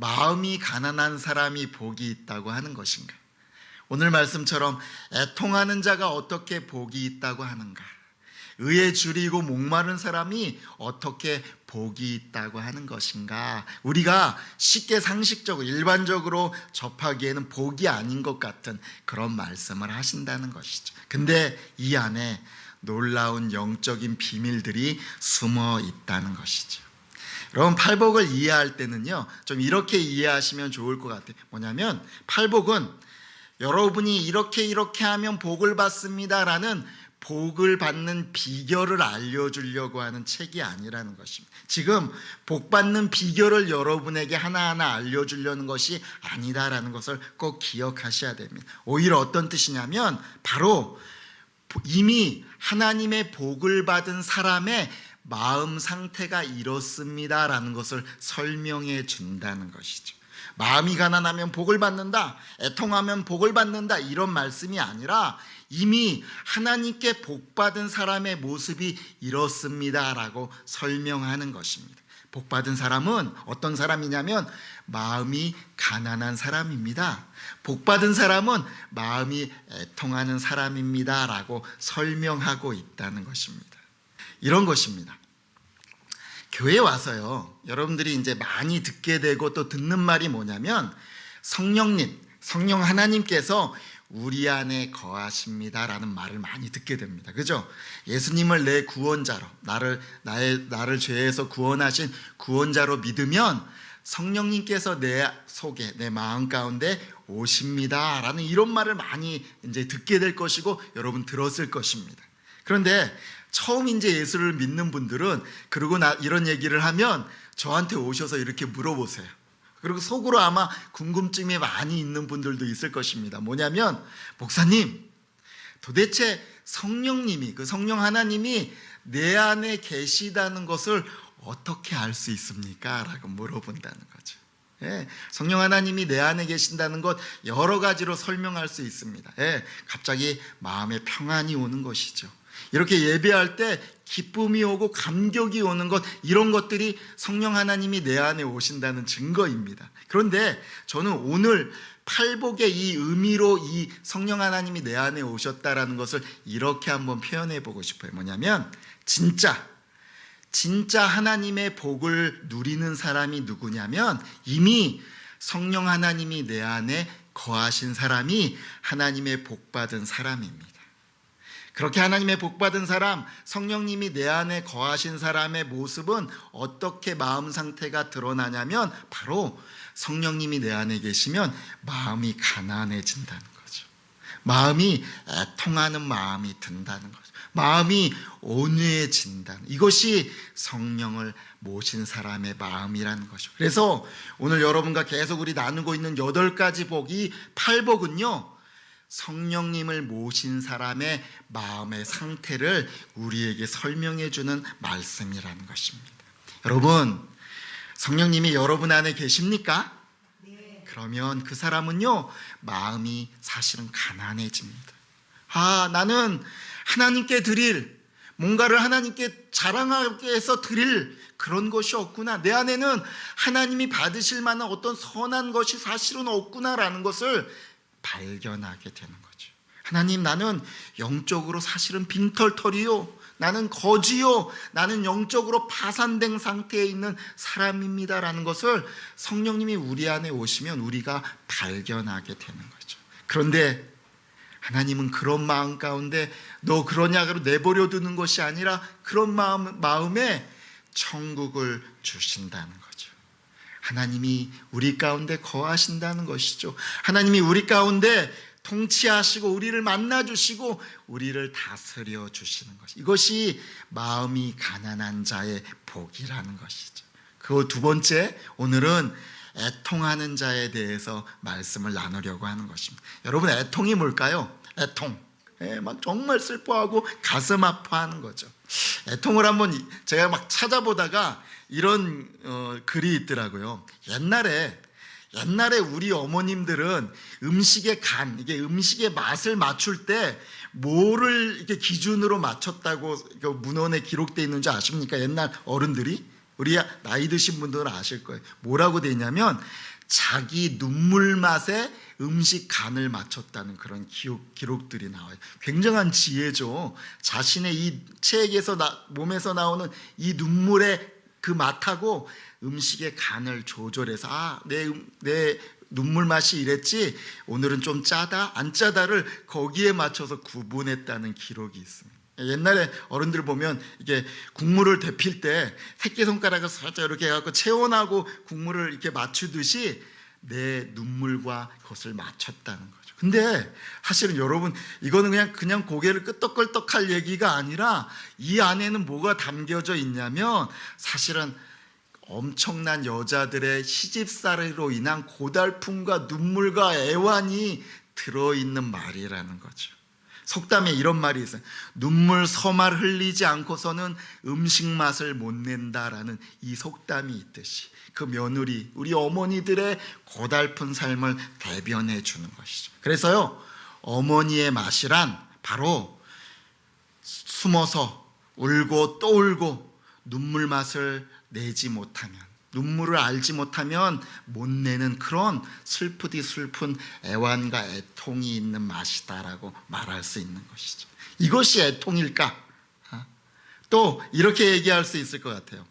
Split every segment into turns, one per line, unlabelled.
마음이 가난한 사람이 복이 있다고 하는 것인가? 오늘 말씀처럼 애통하는 자가 어떻게 복이 있다고 하는가? 의에 줄이고 목마른 사람이 어떻게 복이 있다고 하는 것인가? 우리가 쉽게 상식적으로 일반적으로 접하기에는 복이 아닌 것 같은 그런 말씀을 하신다는 것이죠. 근데 이 안에 놀라운 영적인 비밀들이 숨어 있다는 것이죠. 여러분 팔복을 이해할 때는요 좀 이렇게 이해하시면 좋을 것 같아요. 뭐냐면 팔복은 여러분이 이렇게 이렇게 하면 복을 받습니다라는 복을 받는 비결을 알려주려고 하는 책이 아니라는 것입니다. 지금 복 받는 비결을 여러분에게 하나하나 알려주려는 것이 아니다라는 것을 꼭 기억하셔야 됩니다. 오히려 어떤 뜻이냐면 바로 이미 하나님의 복을 받은 사람의 마음 상태가 이렇습니다라는 것을 설명해 준다는 것이죠. 마음이 가난하면 복을 받는다, 애통하면 복을 받는다 이런 말씀이 아니라 이미 하나님께 복 받은 사람의 모습이 이렇습니다라고 설명하는 것입니다. 복 받은 사람은 어떤 사람이냐면 마음이 가난한 사람입니다. 복 받은 사람은 마음이 애통하는 사람입니다라고 설명하고 있다는 것입니다. 이런 것입니다. 교회 와서요, 여러분들이 이제 많이 듣게 되고 또 듣는 말이 뭐냐면 성령님, 성령 하나님께서 우리 안에 거하십니다라는 말을 많이 듣게 됩니다. 그죠? 예수님을 내 구원자로, 나를, 나의, 나를 죄에서 구원하신 구원자로 믿으면 성령님께서 내 속에, 내 마음 가운데 오십니다. 라는 이런 말을 많이 이제 듣게 될 것이고 여러분 들었을 것입니다. 그런데 처음 이제 예수를 믿는 분들은 그리고 나 이런 얘기를 하면 저한테 오셔서 이렇게 물어보세요. 그리고 속으로 아마 궁금증이 많이 있는 분들도 있을 것입니다. 뭐냐면 목사님 도대체 성령님이 그 성령 하나님이 내 안에 계시다는 것을 어떻게 알 수 있습니까? 라고 물어본다는 거죠. 예, 성령 하나님이 내 안에 계신다는 것 여러 가지로 설명할 수 있습니다. 예, 갑자기 마음에 평안이 오는 것이죠. 이렇게 예배할 때 기쁨이 오고 감격이 오는 것 이런 것들이 성령 하나님이 내 안에 오신다는 증거입니다. 그런데 저는 오늘 팔복의 이 의미로 이 성령 하나님이 내 안에 오셨다라는 것을 이렇게 한번 표현해 보고 싶어요. 뭐냐면 진짜 진짜 하나님의 복을 누리는 사람이 누구냐면 이미 성령 하나님이 내 안에 거하신 사람이 하나님의 복 받은 사람입니다. 그렇게 하나님의 복 받은 사람, 성령님이 내 안에 거하신 사람의 모습은 어떻게 마음 상태가 드러나냐면 바로 성령님이 내 안에 계시면 마음이 가난해진다는 거죠. 마음이 애통하는 마음이 든다는 거죠. 마음이 온유해진다는 이것이 성령을 모신 사람의 마음이라는 것이죠. 그래서 오늘 여러분과 계속 우리 나누고 있는 여덟 가지 복이 팔복은요. 성령님을 모신 사람의 마음의 상태를 우리에게 설명해 주는 말씀이라는 것입니다. 여러분, 성령님이 여러분 안에 계십니까? 그러면 그 사람은요, 마음이 사실은 가난해집니다. 아, 나는 하나님께 드릴, 뭔가를 하나님께 자랑하게 해서 드릴 그런 것이 없구나. 내 안에는 하나님이 받으실 만한 어떤 선한 것이 사실은 없구나라는 것을 발견하게 되는 거죠. 하나님, 나는 영적으로 사실은 빈털털이요. 나는 거지요. 나는 영적으로 파산된 상태에 있는 사람입니다라는 것을 성령님이 우리 안에 오시면 우리가 발견하게 되는 거죠. 그런데 하나님은 그런 마음 가운데 너 그러냐고 내버려 두는 것이 아니라 그런 마음, 마음에 천국을 주신다는 거죠. 하나님이 우리 가운데 거하신다는 것이죠. 하나님이 우리 가운데 통치하시고 우리를 만나 주시고 우리를 다스려 주시는 것. 이것이 마음이 가난한 자의 복이라는 것이죠. 그 두 번째 오늘은 애통하는 자에 대해서 말씀을 나누려고 하는 것입니다. 여러분 애통이 뭘까요? 애통. 예, 막 정말 슬퍼하고 가슴 아파하는 거죠. 애통을 한번 제가 막 찾아보다가 이런 어, 글이 있더라고요. 옛날에 옛날에 우리 어머님들은 음식의 간, 이게 음식의 맛을 맞출 때 뭐를 이렇게 기준으로 맞췄다고 문헌에 기록되어 있는지 아십니까? 옛날 어른들이 우리 나이 드신 분들은 아실 거예요. 뭐라고 돼 있냐면 자기 눈물 맛에 음식 간을 맞췄다는 그런 기록, 기록들이 나와요. 굉장한 지혜죠. 자신의 이 체액에서 나, 몸에서 나오는 이 눈물의 그 맛하고 음식의 간을 조절해서 아, 내, 음- 내 눈물 맛이 이랬지 오늘은 좀 짜다 안 짜다를 거기에 맞춰서 구분했다는 기록이 있습니다. 옛날에 어른들 보면 이게 국물을 데필 때 새끼 손가락을 살짝 이렇게 해갖고 체온하고 국물을 이렇게 맞추듯이 내 눈물과 그것을 맞췄다는 거죠. 근데 사실은 여러분 이거는 그냥 그냥 고개를 끄덕끄덕할 얘기가 아니라 이 안에는 뭐가 담겨져 있냐면 사실은 엄청난 여자들의 시집살이로 인한 고달픔과 눈물과 애환이 들어있는 말이라는 거죠. 속담에 이런 말이 있어요. 눈물 서말 흘리지 않고서는 음식 맛을 못 낸다라는 이 속담이 있듯이 그 며느리, 우리 어머니들의 고달픈 삶을 대변해 주는 것이죠. 그래서요, 어머니의 맛이란 바로 숨어서 울고 또 울고 눈물 맛을 내지 못하면 눈물을 알지 못하면 못 내는 그런 슬프디 슬픈 애환과 애통이 있는 맛이다라고 말할 수 있는 것이죠. 이것이 애통일까? 아, 또 이렇게 얘기할 수 있을 것 같아요.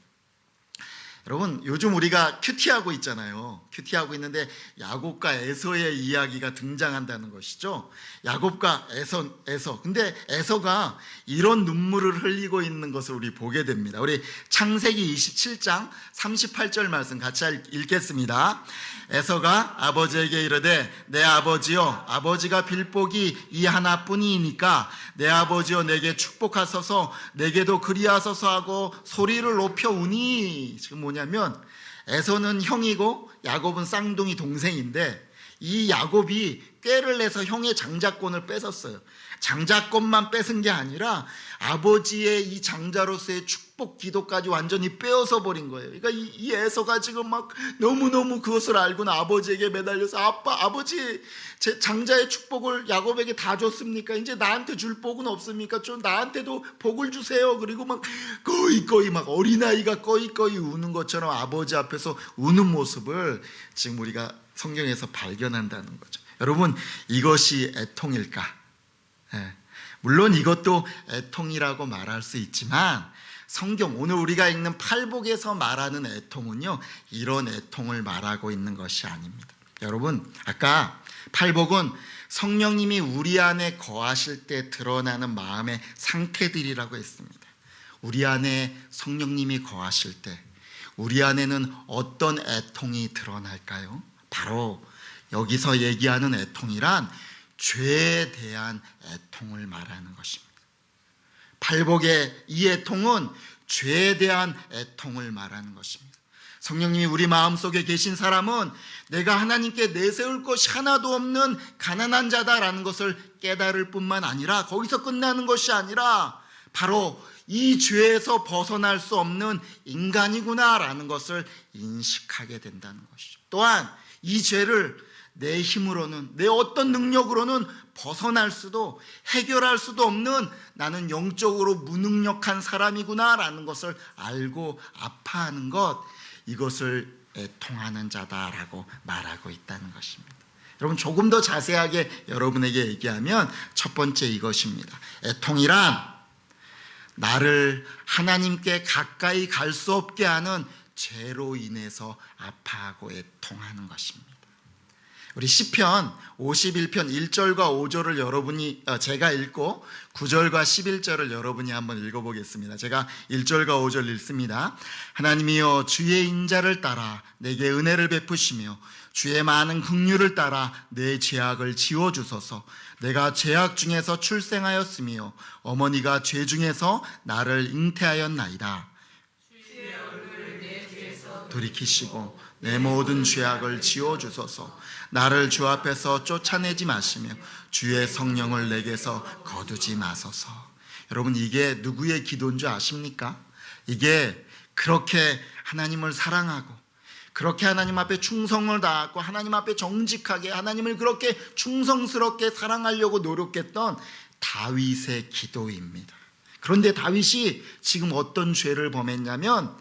여러분 요즘 우리가 큐티하고 있잖아요. 큐티하고 있는데 야곱과 에서의 이야기가 등장한다는 것이죠. 야곱과 에서 에서. 근데 에서가 이런 눈물을 흘리고 있는 것을 우리 보게 됩니다. 우리 창세기 27장 38절 말씀 같이 읽겠습니다. 에서가 아버지에게 이르되 내 아버지여 아버지가 빌복이 이 하나뿐이니까 내 아버지여 내게 축복하소서 내게도 그리하소서 하고 소리를 높여 우니 지금 뭐냐 면 에서는 형이고 야곱은 쌍둥이 동생인데 이 야곱이 꾀를 내서 형의 장자권을 뺏었어요. 장자권만 뺏은 게 아니라 아버지의 이 장자로서의 축복 기도까지 완전히 빼앗아 버린 거예요. 그러니까 이, 이 에서가 지금 막 너무너무 그것을 알고는 아버지에게 매달려서 아빠, 아버지, 제 장자의 축복을 야곱에게 다 줬습니까? 이제 나한테 줄 복은 없습니까? 좀 나한테도 복을 주세요. 그리고 막 거의 막 어린아이가 거의 우는 것처럼 아버지 앞에서 우는 모습을 지금 우리가 성경에서 발견한다는 거죠. 여러분, 이것이 애통일까? 예. 물론 이것도 애통이라고 말할 수 있지만 성경 오늘 우리가 읽는 팔복에서 말하는 애통은요 이런 애통을 말하고 있는 것이 아닙니다. 여러분 아까 팔복은 성령님이 우리 안에 거하실 때 드러나는 마음의 상태들이라고 했습니다. 우리 안에 성령님이 거하실 때 우리 안에는 어떤 애통이 드러날까요? 바로 여기서 얘기하는 애통이란 죄에 대한 애통을 말하는 것입니다. 팔복의 이 애통은 죄에 대한 애통을 말하는 것입니다. 성령님이 우리 마음속에 계신 사람은 내가 하나님께 내세울 것이 하나도 없는 가난한 자다라는 것을 깨달을 뿐만 아니라 거기서 끝나는 것이 아니라 바로 이 죄에서 벗어날 수 없는 인간이구나라는 것을 인식하게 된다는 것이죠. 또한 이 죄를 내 힘으로는 내 어떤 능력으로는 벗어날 수도 해결할 수도 없는 나는 영적으로 무능력한 사람이구나라는 것을 알고 아파하는 것 이것을 애통하는 자다라고 말하고 있다는 것입니다. 여러분 조금 더 자세하게 여러분에게 얘기하면 첫 번째 이것입니다. 애통이란 나를 하나님께 가까이 갈 수 없게 하는 죄로 인해서 아파하고 애통하는 것입니다. 우리 시편 51편 1절과 5절을 여러분이 어, 제가 읽고 9절과 11절을 여러분이 한번 읽어 보겠습니다. 제가 1절과 5절 읽습니다. 하나님이여 주의 인자를 따라 내게 은혜를 베푸시며 주의 많은 긍휼을 따라 내 죄악을 지워 주소서. 내가 죄악 중에서 출생하였으며 어머니가 죄 중에서 나를 잉태하였나이다. 돌이키시고 내 모든 죄악을 지워 주소서. 나를 주 앞에서 쫓아내지 마시며 주의 성령을 내게서 거두지 마소서. 여러분 이게 누구의 기도인 줄 아십니까? 이게 그렇게 하나님을 사랑하고 그렇게 하나님 앞에 충성을 다하고 하나님 앞에 정직하게 하나님을 그렇게 충성스럽게 사랑하려고 노력했던 다윗의 기도입니다. 그런데 다윗이 지금 어떤 죄를 범했냐면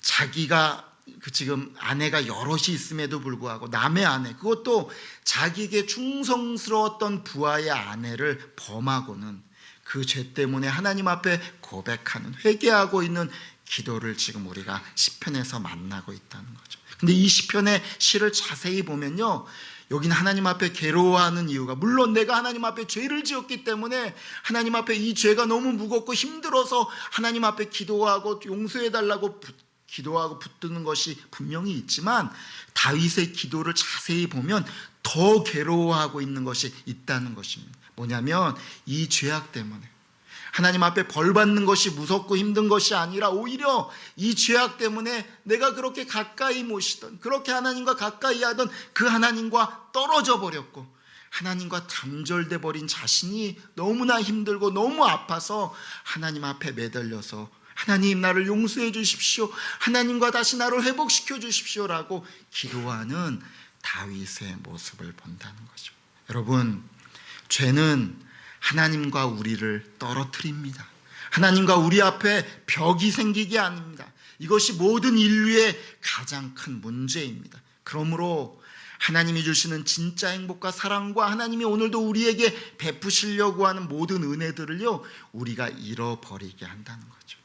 자기가 그 지금 아내가 여럿이 있음에도 불구하고 남의 아내 그것도 자기에게 충성스러웠던 부하의 아내를 범하고는 그 죄 때문에 하나님 앞에 고백하는 회개하고 있는 기도를 지금 우리가 시편에서 만나고 있다는 거죠. 근데 이 시편의 시를 자세히 보면요. 여기는 하나님 앞에 괴로워하는 이유가 물론 내가 하나님 앞에 죄를 지었기 때문에 하나님 앞에 이 죄가 너무 무겁고 힘들어서 하나님 앞에 기도하고 용서해 달라고 기도하고 붙드는 것이 분명히 있지만 다윗의 기도를 자세히 보면 더 괴로워하고 있는 것이 있다는 것입니다. 뭐냐면 이 죄악 때문에 하나님 앞에 벌 받는 것이 무섭고 힘든 것이 아니라 오히려 이 죄악 때문에 내가 그렇게 가까이 모시던 그렇게 하나님과 가까이 하던 그 하나님과 떨어져 버렸고 하나님과 단절돼 버린 자신이 너무나 힘들고 너무 아파서 하나님 앞에 매달려서 하나님 나를 용서해 주십시오. 하나님과 다시 나를 회복시켜 주십시오라고 기도하는 다윗의 모습을 본다는 거죠. 여러분, 죄는 하나님과 우리를 떨어뜨립니다. 하나님과 우리 앞에 벽이 생기게 합니다. 이것이 모든 인류의 가장 큰 문제입니다. 그러므로 하나님이 주시는 진짜 행복과 사랑과 하나님이 오늘도 우리에게 베푸시려고 하는 모든 은혜들을요, 우리가 잃어버리게 한다는 거죠.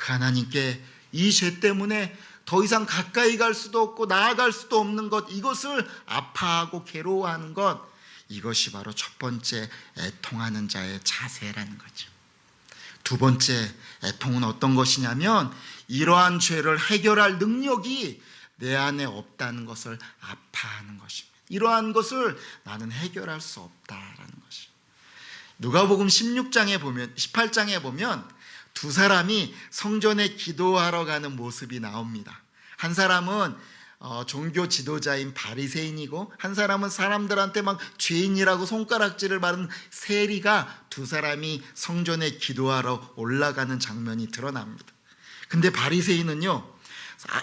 그 하나님께 이 죄 때문에 더 이상 가까이 갈 수도 없고 나아갈 수도 없는 것, 이것을 아파하고 괴로워하는 것, 이것이 바로 첫 번째 애통하는 자의 자세라는 거죠. 두 번째 애통은 어떤 것이냐면 이러한 죄를 해결할 능력이 내 안에 없다는 것을 아파하는 것입니다. 이러한 것을 나는 해결할 수 없다라는 것이. 누가복음 16장에 보면 18장에 보면 두 사람이 성전에 기도하러 가는 모습이 나옵니다. 한 사람은 어, 종교 지도자인 바리새인이고 한 사람은 사람들한테 막 죄인이라고 손가락질을 받은 세리가 두 사람이 성전에 기도하러 올라가는 장면이 드러납니다. 근데 바리새인은요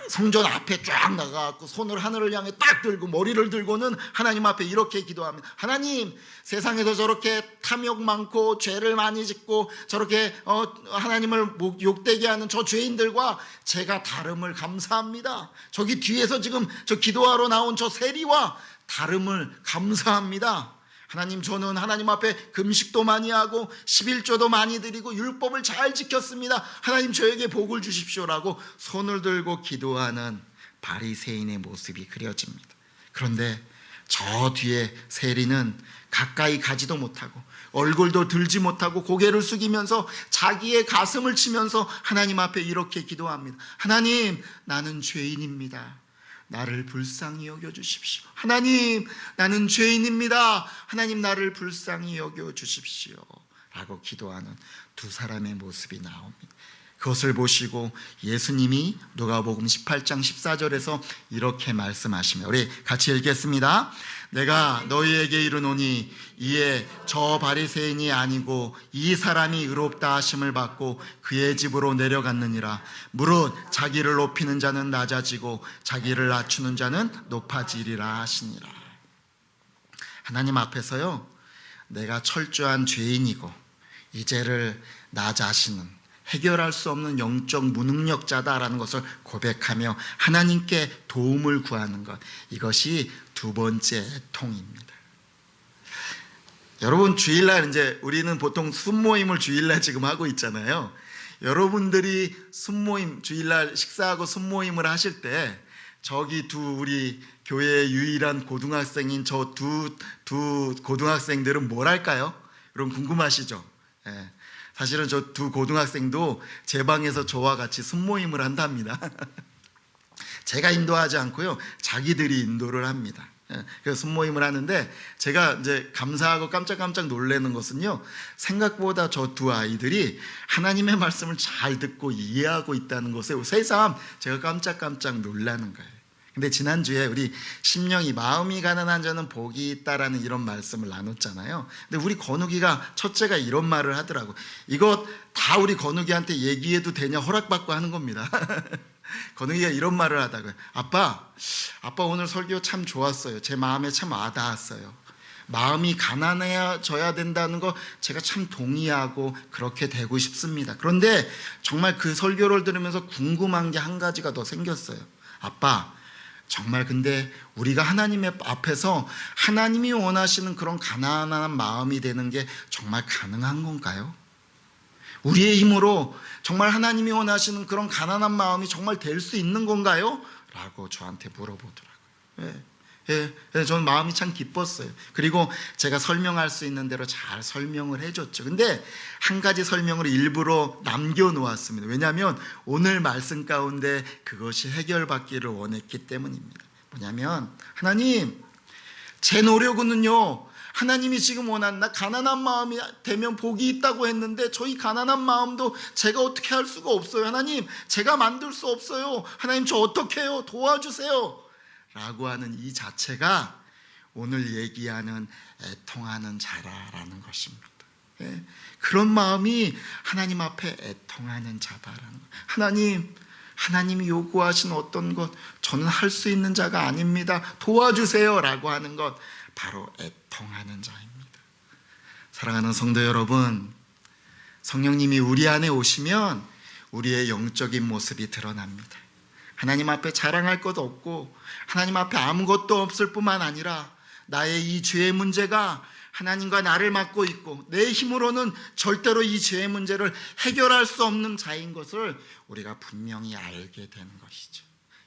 성전 앞에 쫙 나가갖고 손을 하늘을 향해 딱 들고 머리를 들고는 하나님 앞에 이렇게 기도합니다. 하나님 세상에서 저렇게 탐욕 많고 죄를 많이 짓고 저렇게 어, 하나님을 욕되게 하는 저 죄인들과 제가 다름을 감사합니다. 저기 뒤에서 지금 저 기도하러 나온 저 세리와 다름을 감사합니다. 하나님 저는 하나님 앞에 금식도 많이 하고 11조도 많이 드리고 율법을 잘 지켰습니다. 하나님 저에게 복을 주십시오라고 손을 들고 기도하는 바리새인의 모습이 그려집니다. 그런데 저 뒤에 세리는 가까이 가지도 못하고 얼굴도 들지 못하고 고개를 숙이면서 자기의 가슴을 치면서 하나님 앞에 이렇게 기도합니다. 하나님 나는 죄인입니다. 나를 불쌍히 여겨 주십시오. 하나님, 나는 죄인입니다. 하나님, 나를 불쌍히 여겨 주십시오. 라고 기도하는 두 사람의 모습이 나옵니다. 그것을 보시고 예수님이 누가복음 18장 14절에서 이렇게 말씀하시며 우리 같이 읽겠습니다. 내가 너희에게 이르노니 이에 저 바리새인이 아니고 이 사람이 의롭다 하심을 받고 그의 집으로 내려갔느니라. 무릇 자기를 높이는 자는 낮아지고 자기를 낮추는 자는 높아지리라 하시니라. 하나님 앞에서요. 내가 철저한 죄인이고 이 죄를 나 자신은 해결할 수 없는 영적 무능력자다라는 것을 고백하며 하나님께 도움을 구하는 것. 이것이 두 번째 통입니다. 여러분 주일날 이제 우리는 보통 순모임을 주일날 지금 하고 있잖아요. 여러분들이 순모임 주일날 식사하고 순모임을 하실 때 저기 두 우리 교회의 유일한 고등학생인 저 두 두 고등학생들은 뭘 할까요? 여러분 궁금하시죠? 예. 사실은 저 두 고등학생도 제 방에서 저와 같이 순모임을 한답니다. 제가 인도하지 않고요. 자기들이 인도를 합니다. 예, 그래서 순모임을 하는데 제가 이제 감사하고 깜짝깜짝 놀라는 것은요. 생각보다 저 두 아이들이 하나님의 말씀을 잘 듣고 이해하고 있다는 것에 새삼 제가 깜짝깜짝 놀라는 거예요. 근데 지난주에 우리 심령이 마음이 가난한 자는 복이 있다라는 이런 말씀을 나눴잖아요. 근데 우리 건욱이가 첫째가 이런 말을 하더라고. 이거 다 우리 건욱이한테 얘기해도 되냐 허락받고 하는 겁니다. 건욱이가 이런 말을 하다고요. 아빠, 아빠 오늘 설교 참 좋았어요. 제 마음에 참 와닿았어요. 마음이 가난해져야 된다는 거 제가 참 동의하고 그렇게 되고 싶습니다. 그런데 정말 그 설교를 들으면서 궁금한 게 한 가지가 더 생겼어요. 아빠, 정말 근데 우리가 하나님의 앞에서 하나님이 원하시는 그런 가난한 마음이 되는 게 정말 가능한 건가요? 우리의 힘으로 정말 하나님이 원하시는 그런 가난한 마음이 정말 될 수 있는 건가요? 라고 저한테 물어보더라고요. 예, 예, 예, 저는 마음이 참 기뻤어요. 그리고 제가 설명할 수 있는 대로 잘 설명을 해줬죠. 근데 한 가지 설명을 일부러 남겨놓았습니다. 왜냐하면 오늘 말씀 가운데 그것이 해결받기를 원했기 때문입니다. 뭐냐면, 하나님, 제 노력은요, 하나님이 지금 원하는 나 가난한 마음이 되면 복이 있다고 했는데 저희 가난한 마음도 제가 어떻게 할 수가 없어요. 하나님, 제가 만들 수 없어요. 하나님, 저 어떻게 해요? 도와주세요. 라고 하는 이 자체가 오늘 얘기하는 애통하는 자라라는 것입니다. 예, 그런 마음이 하나님 앞에 애통하는 자다라는 것. 하나님, 하나님이 요구하신 어떤 것 저는 할 수 있는 자가 아닙니다. 도와주세요 라고 하는 것 바로 애통하는 자입니다. 사랑하는 성도 여러분, 성령님이 우리 안에 오시면 우리의 영적인 모습이 드러납니다. 하나님 앞에 자랑할 것 없고 하나님 앞에 아무것도 없을 뿐만 아니라 나의 이 죄의 문제가 하나님과 나를 맡고 있고 내 힘으로는 절대로 이 죄의 문제를 해결할 수 없는 자인 것을 우리가 분명히 알게 되는 것이죠.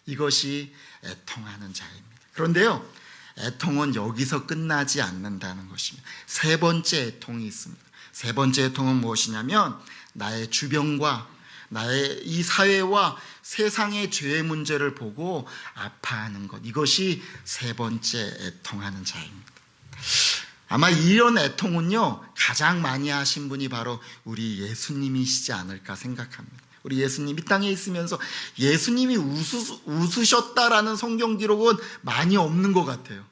이것이 애통하는 자입니다. 그런데요, 애통은 여기서 끝나지 않는다는 것입니다. 세 번째 애통이 있습니다. 세 번째 애통은 무엇이냐면 나의 주변과 나의 이 사회와 세상의 죄의 문제를 보고 아파하는 것. 이것이 세 번째 애통하는 자입니다. 아마 이런 애통은요, 가장 많이 하신 분이 바로 우리 예수님이시지 않을까 생각합니다. 우리 예수님 이 땅에 있으면서 예수님이 웃으, 웃으셨다라는 성경 기록은 많이 없는 것 같아요.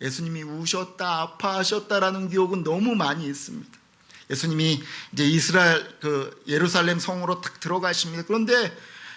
예수님이 우셨다, 아파하셨다라는 기록은 너무 많이 있습니다. 예수님이 이제 이스라엘 그 예루살렘 성으로 딱 들어가십니다. 그런데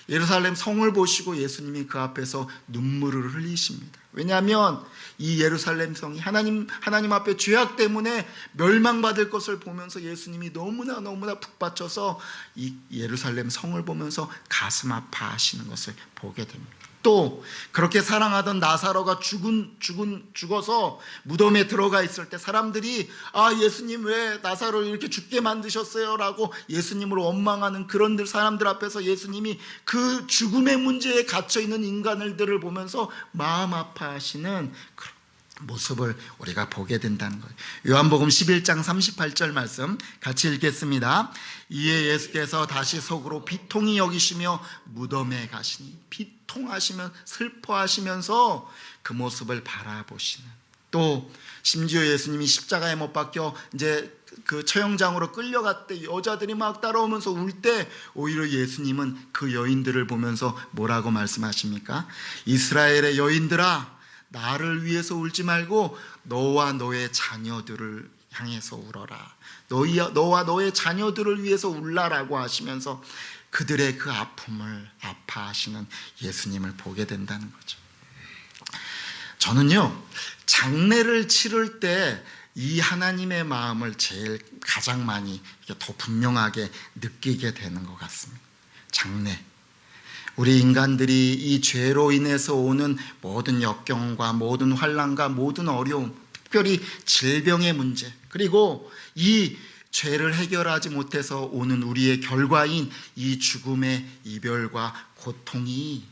예루살렘 성을 보시고 예수님이 그 앞에서 눈물을 흘리십니다. 왜냐하면 이 예루살렘 성이 하나님 하나님 앞에 죄악 때문에 멸망받을 것을 보면서 예수님이 너무나 너무나 북받쳐서 이 예루살렘 성을 보면서 가슴 아파하시는 것을 보게 됩니다. 또 그렇게 사랑하던 나사로가 죽은 죽은 죽어서 무덤에 들어가 있을 때 사람들이 아 예수님 왜 나사로를 이렇게 죽게 만드셨어요라고 예수님을 원망하는 그런 사람들 앞에서 예수님이 그 죽음의 문제에 갇혀 있는 인간들을 보면서 마음 아파하시는 그런 모습을 우리가 보게 된다는 거예요. 요한복음 11장 38절 말씀 같이 읽겠습니다. 이에 예수께서 다시 속으로 비통히 여기시며 무덤에 가시니 비 통하시면 슬퍼하시면서 그 모습을 바라보시는 또 심지어 예수님이 십자가에 못 박혀 이제 그 처형장으로 끌려갈 때 여자들이 막 따라오면서 울 때 오히려 예수님은 그 여인들을 보면서 뭐라고 말씀하십니까? 이스라엘의 여인들아 나를 위해서 울지 말고 너와 너의 자녀들을 향해서 울어라. 너희, 너와 너의 자녀들을 위해서 울라라고 하시면서 그들의 그 아픔을 아파하시는 예수님을 보게 된다는 거죠. 저는요, 장례를 치를 때 이 하나님의 마음을 제일 가장 많이 더 분명하게 느끼게 되는 것 같습니다. 장례. 우리 인간들이 이 죄로 인해서 오는 모든 역경과 모든 환란과 모든 어려움, 특별히 질병의 문제, 그리고 이 죄를 해결하지 못해서 오는 우리의 결과인 이 죽음의 이별과 고통이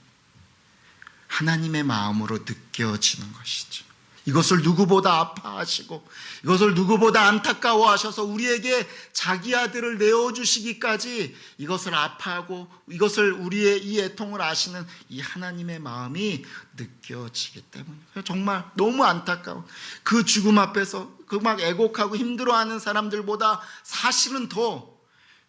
하나님의 마음으로 느껴지는 것이죠. 이것을 누구보다 아파하시고 이것을 누구보다 안타까워하셔서 우리에게 자기 아들을 내어주시기까지 이것을 아파하고 이것을 우리의 이 애통을 아시는 이 하나님의 마음이 느껴지기 때문에 정말 너무 안타까운 그 죽음 앞에서 그 막 애곡하고 힘들어하는 사람들보다 사실은 더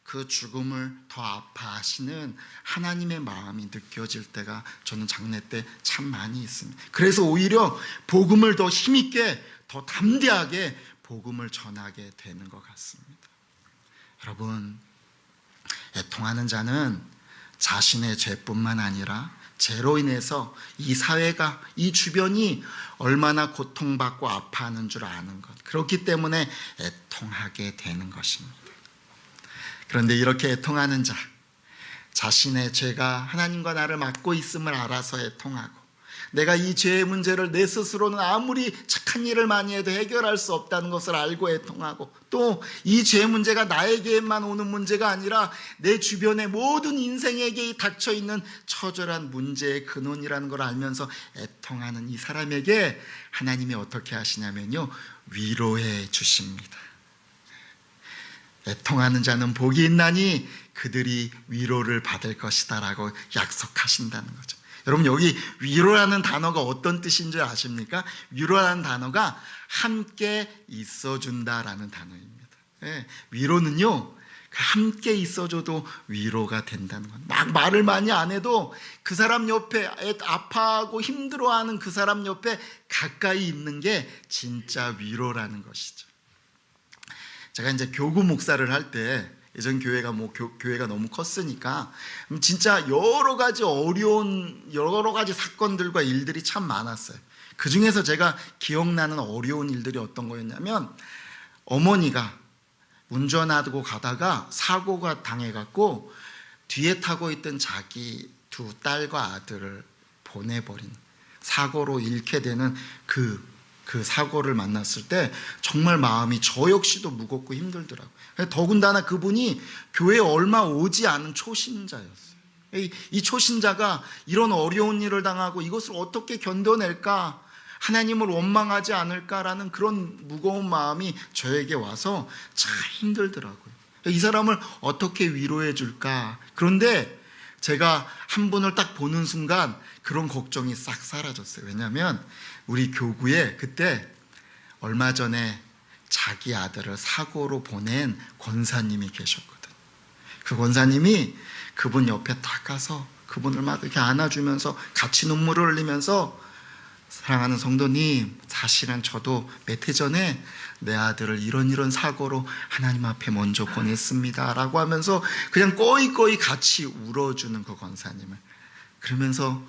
그 죽음을 더 아파하시는 하나님의 마음이 느껴질 때가 저는 장례 때 참 많이 있습니다. 그래서 오히려 복음을 더 힘있게 더 담대하게 복음을 전하게 되는 것 같습니다. 여러분, 애통하는 자는 자신의 죄뿐만 아니라 죄로 인해서 이 사회가 이 주변이 얼마나 고통받고 아파하는 줄 아는 것. 그렇기 때문에 애통하게 되는 것입니다. 그런데 이렇게 애통하는 자, 자신의 죄가 하나님과 나를 맡고 있음을 알아서 애통하고 내가 이 죄의 문제를 내 스스로는 아무리 착한 일을 많이 해도 해결할 수 없다는 것을 알고 애통하고 또 이죄 문제가 나에게만 오는 문제가 아니라 내 주변의 모든 인생에게 닥쳐 있는 처절한 문제의 근원이라는 걸 알면서 애통하는 이 사람에게 하나님이 어떻게 하시냐면요 위로해 주십니다. 애통하는 자는 복이 있나니 그들이 위로를 받을 것이다라고 약속하신다는 거죠. 여러분 여기 위로라는 단어가 어떤 뜻인 줄 아십니까? 위로라는 단어가 함께 있어준다라는 단어입니다. 예, 위로는요 함께 있어줘도 위로가 된다는 것. 막 말을 많이 안 해도 그 사람 옆에 아파하고 힘들어하는 그 사람 옆에 가까이 있는 게 진짜 위로라는 것이죠. 제가 이제 교구 목사를 할 때 예전 교회가 뭐 교, 회가 너무 컸으니까 진짜 여러 가지 어려운 여러 가지 사건들과 일들이 참 많았어요. 그 중에서 제가 기억나는 어려운 일들이 어떤 거였냐면 어머니가 운전하고 가다가 사고가 당해갖고 뒤에 타고 있던 자기 두 딸과 아들을 보내버린 사고로 잃게 되는 그 그 사고를 만났을 때 정말 마음이 저 역시도 무겁고 힘들더라고요. 더군다나 그분이 교회에 얼마 오지 않은 초신자였어요. 이, 이 초신자가 이런 어려운 일을 당하고 이것을 어떻게 견뎌낼까? 하나님을 원망하지 않을까라는 그런 무거운 마음이 저에게 와서 참 힘들더라고요. 이 사람을 어떻게 위로해 줄까? 그런데 제가 한 분을 딱 보는 순간 그런 걱정이 싹 사라졌어요. 왜냐하면 우리 교구에 그때 얼마 전에 자기 아들을 사고로 보낸 권사님이 계셨거든. 그 권사님이 그분 옆에 딱 가서 그분을 막 이렇게 안아주면서 같이 눈물을 흘리면서 사랑하는 성도님, 사실은 저도 몇 해 전에 내 아들을 이런 이런 사고로 하나님 앞에 먼저 보냈습니다. 라고 하면서 그냥 꺼이꺼이 같이 울어주는 그 권사님을. 그러면서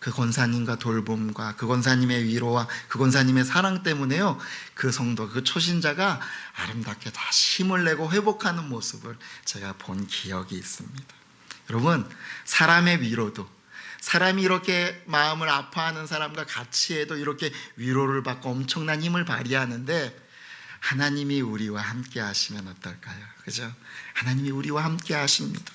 그 권사님과 돌봄과 그 권사님의 위로와 그 권사님의 사랑 때문에요. 그 성도, 그 초신자가 아름답게 다시 힘을 내고 회복하는 모습을 제가 본 기억이 있습니다. 여러분, 사람의 위로도 사람이 이렇게 마음을 아파하는 사람과 같이 해도 이렇게 위로를 받고 엄청난 힘을 발휘하는데 하나님이 우리와 함께 하시면 어떨까요? 그죠? 하나님이 우리와 함께 하십니다.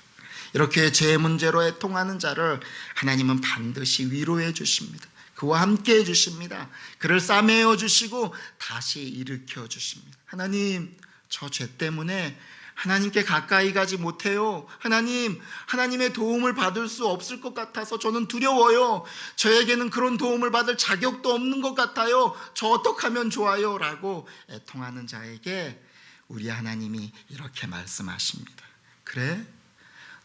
이렇게 죄 문제로 애통하는 자를 하나님은 반드시 위로해 주십니다. 그와 함께 해 주십니다. 그를 싸매어 주시고 다시 일으켜 주십니다. 하나님, 저 죄 때문에 하나님께 가까이 가지 못해요. 하나님, 하나님의 도움을 받을 수 없을 것 같아서 저는 두려워요. 저에게는 그런 도움을 받을 자격도 없는 것 같아요. 저 어떡하면 좋아요? 라고 애통하는 자에게 우리 하나님이 이렇게 말씀하십니다. 그래?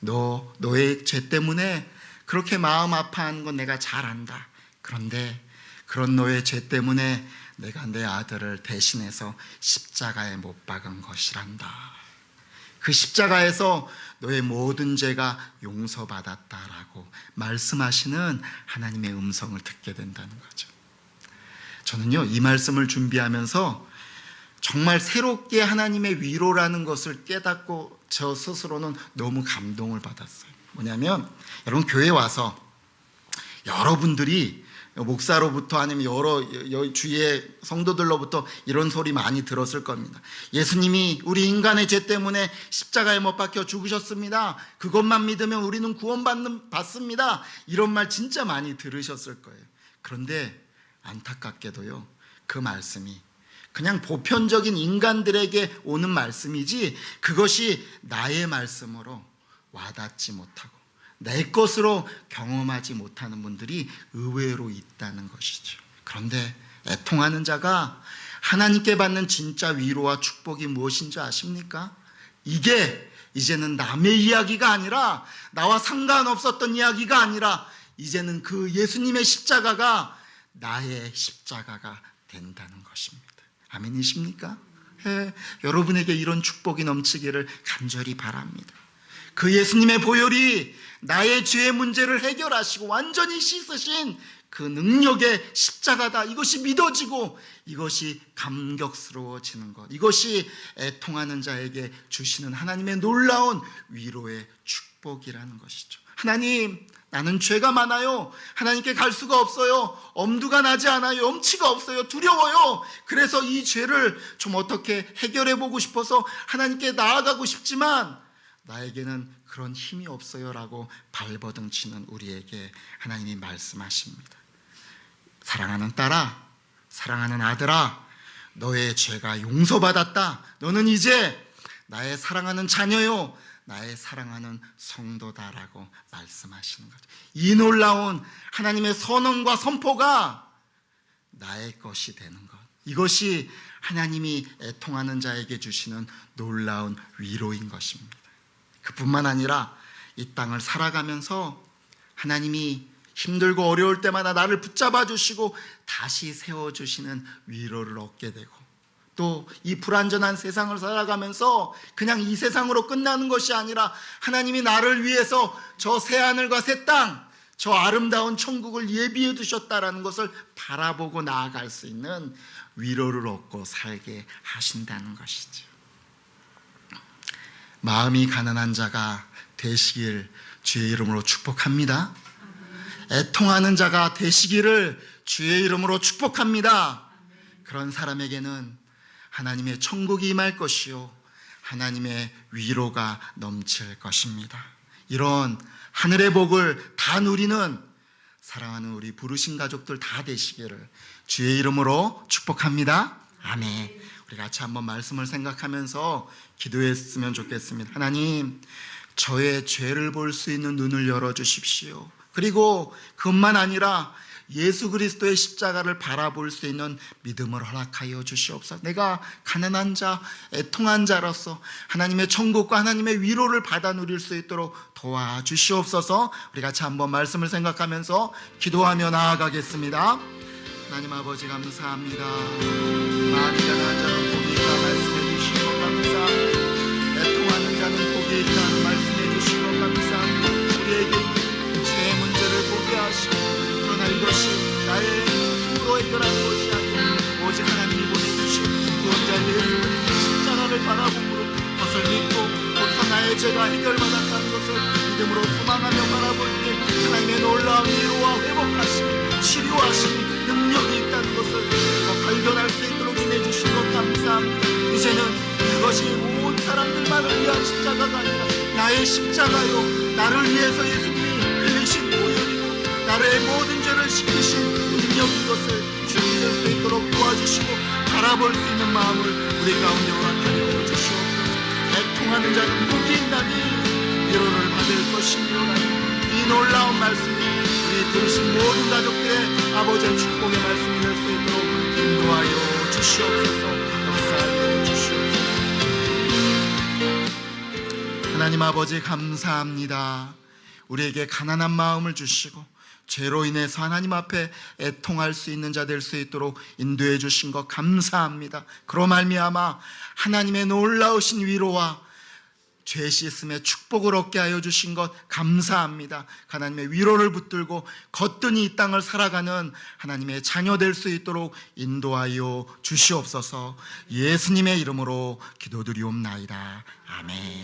너, 너의 죄 때문에 그렇게 마음 아파하는 건 내가 잘 안다. 그런데 그런 너의 죄 때문에 내가 내 아들을 대신해서 십자가에 못 박은 것이란다. 그 십자가에서 너의 모든 죄가 용서받았다라고 말씀하시는 하나님의 음성을 듣게 된다는 거죠. 저는요, 이 말씀을 준비하면서 정말 새롭게 하나님의 위로라는 것을 깨닫고 저 스스로는 너무 감동을 받았어요. 뭐냐면, 여러분, 교회 와서 여러분들이 목사로부터 아니면 여러 주위의 성도들로부터 이런 소리 많이 들었을 겁니다. 예수님이 우리 인간의 죄 때문에 십자가에 못 박혀 죽으셨습니다. 그것만 믿으면 우리는 구원받는 받습니다. 이런 말 진짜 많이 들으셨을 거예요. 그런데 안타깝게도요. 그 말씀이 그냥 보편적인 인간들에게 오는 말씀이지 그것이 나의 말씀으로 와닿지 못하고 내 것으로 경험하지 못하는 분들이 의외로 있다는 것이죠. 그런데 애통하는 자가 하나님께 받는 진짜 위로와 축복이 무엇인지 아십니까? 이게 이제는 남의 이야기가 아니라 나와 상관없었던 이야기가 아니라 이제는 그 예수님의 십자가가 나의 십자가가 된다는 것입니다. 아멘이십니까? 예, 여러분에게 이런 축복이 넘치기를 간절히 바랍니다. 그 예수님의 보혈이 나의 죄의 문제를 해결하시고 완전히 씻으신 그 능력의 십자가다. 이것이 믿어지고 이것이 감격스러워지는 것. 이것이 애통하는 자에게 주시는 하나님의 놀라운 위로의 축복이라는 것이죠. 하나님, 나는 죄가 많아요. 하나님께 갈 수가 없어요. 엄두가 나지 않아요. 염치가 없어요. 두려워요. 그래서 이 죄를 좀 어떻게 해결해 보고 싶어서 하나님께 나아가고 싶지만 나에게는 그런 힘이 없어요 라고 발버둥 치는 우리에게 하나님이 말씀하십니다. 사랑하는 딸아, 사랑하는 아들아, 너의 죄가 용서받았다. 너는 이제 나의 사랑하는 자녀요. 나의 사랑하는 성도다라고 말씀하시는 거죠. 이 놀라운 하나님의 선언과 선포가 나의 것이 되는 것. 이것이 하나님이 애통하는 자에게 주시는 놀라운 위로인 것입니다. 그뿐만 아니라 이 땅을 살아가면서 하나님이 힘들고 어려울 때마다 나를 붙잡아 주시고 다시 세워 주시는 위로를 얻게 되고 또 이 불완전한 세상을 살아가면서 그냥 이 세상으로 끝나는 것이 아니라 하나님이 나를 위해서 저 새 하늘과 새 땅, 저 아름다운 천국을 예비해 두셨다라는 것을 바라보고 나아갈 수 있는 위로를 얻고 살게 하신다는 것이죠. 마음이 가난한 자가 되시길 주의 이름으로 축복합니다. 애통하는 자가 되시기를 주의 이름으로 축복합니다. 그런 사람에게는 하나님의 천국이 임할 것이요. 하나님의 위로가 넘칠 것입니다. 이런 하늘의 복을 다 누리는 사랑하는 우리 부르신 가족들 다 되시기를 주의 이름으로 축복합니다. 아멘. 우리 같이 한번 말씀을 생각하면서 기도했으면 좋겠습니다. 하나님, 저의 죄를 볼 수 있는 눈을 열어 주십시오. 그리고 그것만 아니라 예수 그리스도의 십자가를 바라볼 수 있는 믿음을 허락하여 주시옵소서. 내가 가난한 자, 애통한 자로서 하나님의 천국과 하나님의 위로를 받아 누릴 수 있도록 도와 주시옵소서. 우리 같이 한번 말씀을 생각하면서 기도하며 나아가겠습니다. 하나님 아버지 감사합니다. 많이 가난한 자는 복이 있다 말씀해 것 감사합니다. 애통하는 자는 복이 있다는 말씀해 것 감사합니다. 우리에게 이 죄의 문제를 보게 하시고 것이 나의 힘으로 해결하는 것이 아니라 오직 하나님이 보내주신 구원자 예수 그리스도의 십자가를 바라보므로 그것을 믿고 거기서 나의 죄가 해결받았다는 것을 믿음으로 소망하며 바라볼 때 하나님의 놀라운 위로와 회복하심이 치료하심이 능력이 있다는 것을 발견할 수 있도록 임해주신 것 감사합니다 이제는 그것이 온 사람들만을 위한 십자가가 아니라 나의 십자가요. 나를 위해서 흘리신 나의 모든 죄를 씻기신 능력인 것을 주님을 수 있도록 도와주시고 바라볼 수 있는 마음을 우리 가운데 허락하여 주시옵소서. 애통하는 자는 복이 있나니 위로를 받을 것이며 이 놀라운 말씀이 우리 들으신 모든 가족들의 아버지의 축복의 말씀이 될 수 있도록 인도하여 주시옵소서. 하나님 아버지 감사합니다. 우리에게 가난한 마음을 주시고 죄로 인해서 하나님 앞에 애통할 수 있는 자 될 수 있도록 인도해 주신 것 감사합니다. 그로 말미암아 하나님의 놀라우신 위로와 죄 씻음의 축복을 얻게 하여 주신 것 감사합니다. 하나님의 위로를 붙들고 거뜬히 이 땅을 살아가는 하나님의 자녀 될 수 있도록 인도하여 주시옵소서. 예수님의 이름으로 기도드리옵나이다. 아멘.